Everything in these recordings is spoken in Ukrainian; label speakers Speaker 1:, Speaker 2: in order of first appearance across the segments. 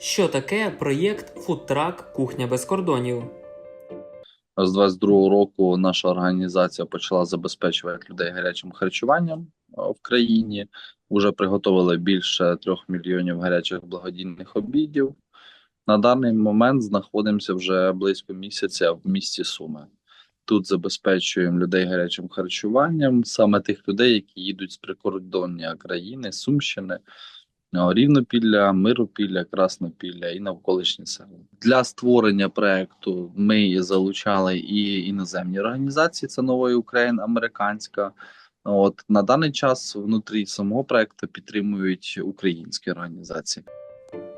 Speaker 1: Що таке проєкт Фудтрак Кухня без кордонів?
Speaker 2: З 22 року наша організація почала забезпечувати людей гарячим харчуванням в країні. Уже приготували більше трьох мільйонів гарячих благодійних обідів. На даний момент знаходимося вже близько місяця в місті Суми. Тут забезпечуємо людей гарячим харчуванням, саме тих людей, які їдуть з прикордоння країни, Сумщини, Рівнопілля, Миропілля, Краснопілля і навколишні села. Для створення проекту ми залучали і іноземні організації. Це Нова Україна, американська. От на даний час внутрі самого проекту підтримують українські організації.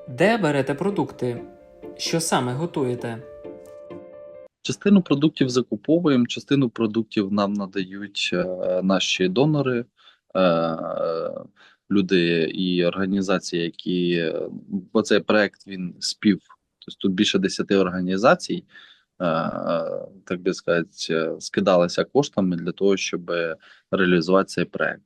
Speaker 1: Де берете продукти? Що саме готуєте?
Speaker 2: Частину продуктів закуповуємо, частину продуктів нам надають е, наші донори, е, люди і організації, які е, бо цей проект він спів. Тобто тут більше 10 організацій, е, так би сказати, е, скидалися коштами для того, щоб реалізувати цей проект.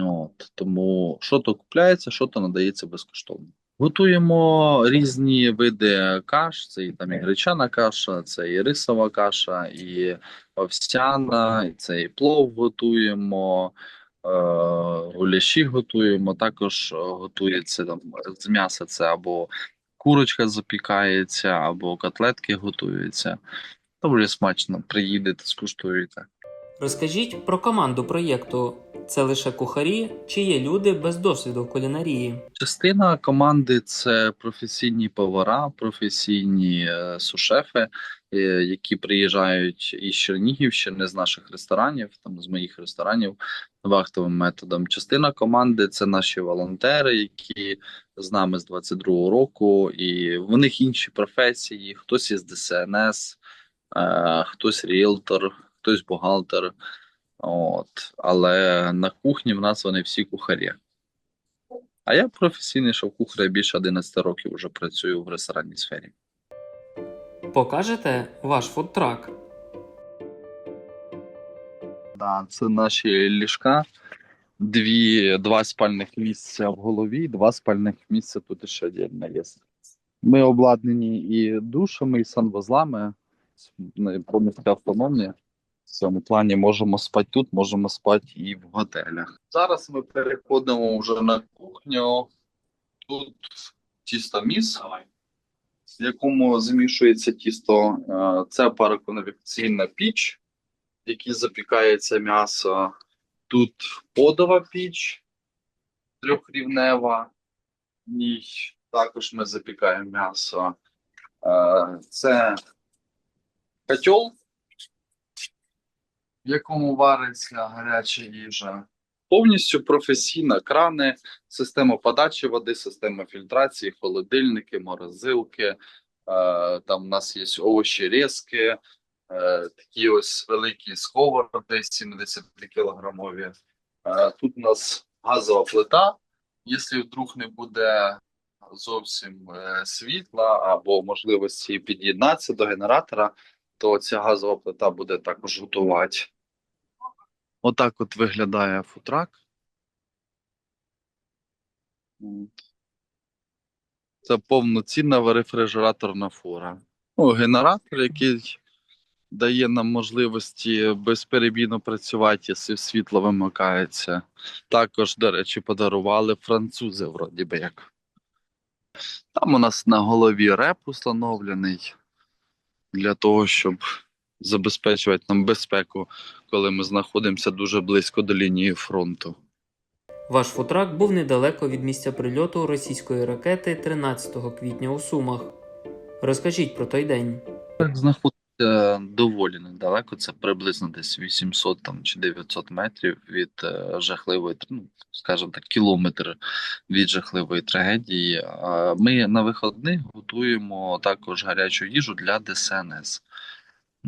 Speaker 2: От тому що то купляється, що то надається безкоштовно. Готуємо різні види каш. Це і там і гречана каша, це і рисова каша, і овсяна, і це плов готуємо, гуляші готуємо. Також е, готується там з м'яса. Це або курочка запікається, або котлетки готуються. Доволі смачно. Приїдете, скуштуєте.
Speaker 1: Розкажіть про команду проєкту. Це лише кухарі чи є люди без досвіду кулінарії?
Speaker 2: Частина команди це професійні повара, професійні е, сушефи, е, які приїжджають із Чернігівщини, з наших ресторанів, там з моїх ресторанів вахтовим методом. Частина команди це наші волонтери, які з нами з 22-го року, і в них інші професії. Хтось із ДСНС, е, хтось ріелтор, хтось бухгалтер. От, але на кухні в нас вони всі кухарі. А я професійний шеф-кухар, я більше 11 років вже працюю в ресторанній сфері.
Speaker 1: Покажете ваш фудтрак?
Speaker 2: Да, це наші ліжка. Дві, два спальних місця в голові, два спальних місця тут ще віддільно є. Ми обладнані і душами, і санвузлами, ну, повністю автономні. В цьому плані можемо спати тут, можемо спати і в готелях. Зараз ми переходимо вже на кухню. Тут тістоміс, в якому замішується тісто. Е, Це пароконвекційна піч, в якій запікається м'ясо. Тут подова піч трьохрівнева. В ній також ми запікаємо м'ясо. Е, Це котел, в якому вариться гаряча їжа. Повністю професійна крани, система подачі води, система фільтрації, холодильники, морозилки. Е, Там у нас є овочі різки, е, такі ось великі сковороди 70 кілограмові. Е, Тут у нас газова плита. Якщо вдруг не буде зовсім світла або можливості під'єднатися до генератора, то ця газова плита буде також готувати. Отак от виглядає футрак. Це повноцінна рефрижераторна фура. Ну, генератор, який дає нам можливості безперебійно працювати, якщо світло вимикається. Також, до речі, подарували французи, вроді би як. Там у нас на голові реп установлений для того, щоб забезпечувати нам безпеку, коли ми знаходимося дуже близько до лінії фронту.
Speaker 1: Ваш фудтрак був недалеко від місця прильоту російської ракети 13 квітня у Сумах. Розкажіть про той день.
Speaker 2: Так, знаходиться доволі недалеко, це приблизно десь 800 там, чи 900 метрів від е, жахливої, ну, скажімо так, кілометр від жахливої трагедії. А Ми на виходних готуємо також гарячу їжу для ДСНС.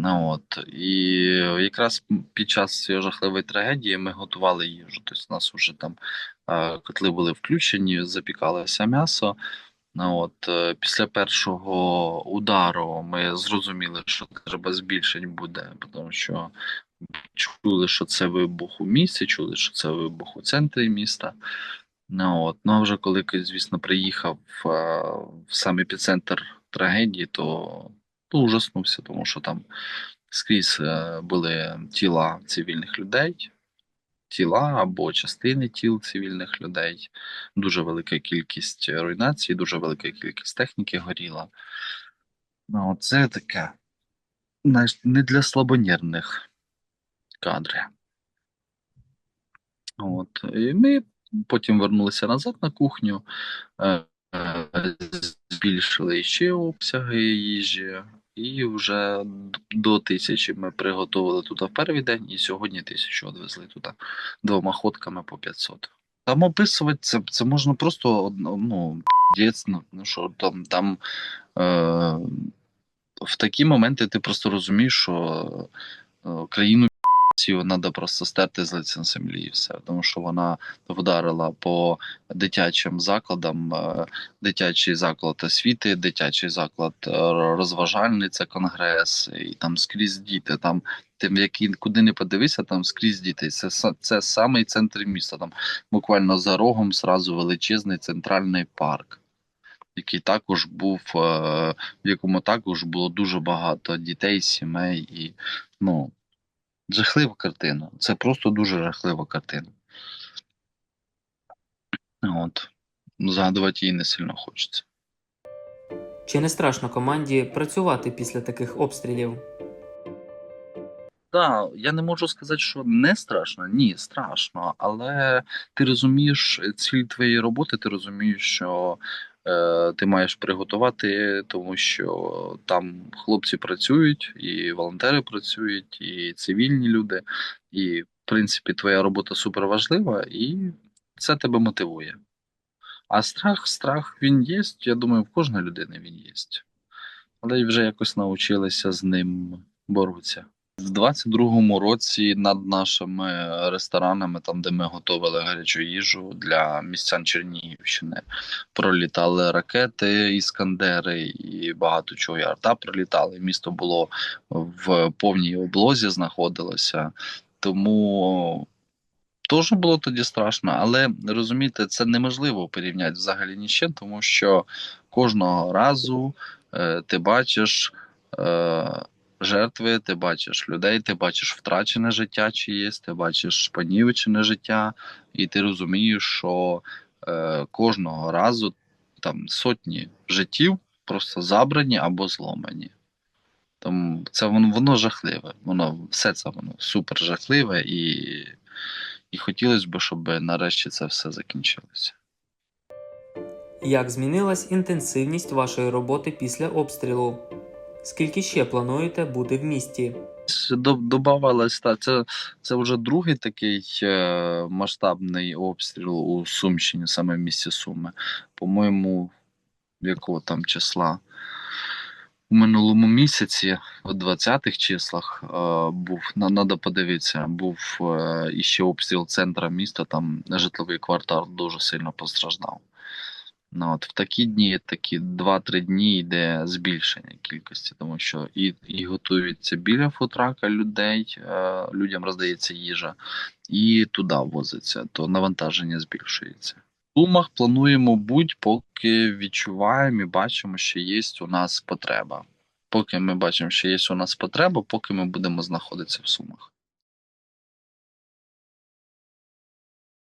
Speaker 2: Ну, от, і якраз під час цієї жахливої трагедії ми готували їжу. Тобто у нас вже там котли були включені, запікалося м'ясо. Ну, от, е, після першого удару ми зрозуміли, що треба збільшень буде, тому що чули, що це вибух у місті, чули, що це вибух у центрі міста. Ну, от. ну а вже коли, звісно, приїхав в сам епіцентр трагедії, то, то ужаснувся, тому що там скрізь е, були тіла цивільних людей, тіла або частини тіл цивільних людей, дуже велика кількість руйнацій, дуже велика кількість техніки горіла. Ну, це таке не для слабонервних кадри. От. І ми потім вернулися назад на кухню, е, е, збільшили ще обсяги їжі, і вже до тисячі ми приготували туди в перший день, і сьогодні тисячу відвезли туди двома ходками по 500. Там описувати це, це можна просто ну, дійсно, ну ну що там, там е, в такі моменти ти просто розумієш, що е, країну цю треба просто стерти з лиця землі і все. Тому що вона вдарила по дитячим закладам, е, дитячий заклад освіти, дитячий заклад е, розважальний, це конгрес, і там скрізь діти. Там тим, які куди не подивися, там скрізь діти. Це це самий центр міста. Там буквально за рогом зразу величезний центральний парк. Який також був, е, в якому також було дуже багато дітей, сімей і ну жахлива картина. Це просто дуже жахлива картина. От. Згадувати її не сильно хочеться.
Speaker 1: Чи не страшно команді працювати після таких обстрілів?
Speaker 2: Так, я не можу сказати, що не страшно. Ні, страшно. Але ти розумієш ціль твоєї роботи, ти розумієш, що ти маєш приготувати, тому що там хлопці працюють, і волонтери працюють, і цивільні люди. І, в принципі, твоя робота супер важлива, і це тебе мотивує. А страх, страх він є. Я думаю, в кожної людини він є. Але вже якось навчилися з ним боротися. В 22-му році над нашими ресторанами, там де ми готували гарячу їжу для містян Чернігівщини, пролітали ракети, іскандери і багато чого. І арта пролітали. Місто було в повній облозі, знаходилося. Тому теж було тоді страшно, але розумієте, це неможливо порівняти взагалі ні з чим, тому що кожного разу е, ти бачиш. Е, жертви, ти бачиш людей, ти бачиш втрачене життя чиєсь, ти бачиш понівечене життя, і ти розумієш, що е, кожного разу там сотні життів просто забрані або зломані. Тому це воно, воно жахливе. Воно все це воно супер жахливе, і, і хотілося б, щоб нарешті це все закінчилося.
Speaker 1: Як змінилась інтенсивність вашої роботи після обстрілу? Скільки ще плануєте бути в місті?
Speaker 2: До- Добавилось, та це, це вже другий такий е, масштабний обстріл у Сумщині, саме в місті Суми. По-моєму, якого там числа? У минулому місяці, у 20-х числах, е, був, на- надо подивитися, був е, іще обстріл центра міста, там житловий квартал дуже сильно постраждав. Ну, от в такі дні, такі 2-3 дні йде збільшення кількості, тому що і, і готуються біля футрака людей, е, людям роздається їжа, і туди возиться, то навантаження збільшується. В Сумах плануємо будь, поки відчуваємо і бачимо, що є у нас потреба. Поки ми бачимо, що є у нас потреба, поки ми будемо знаходитися в Сумах.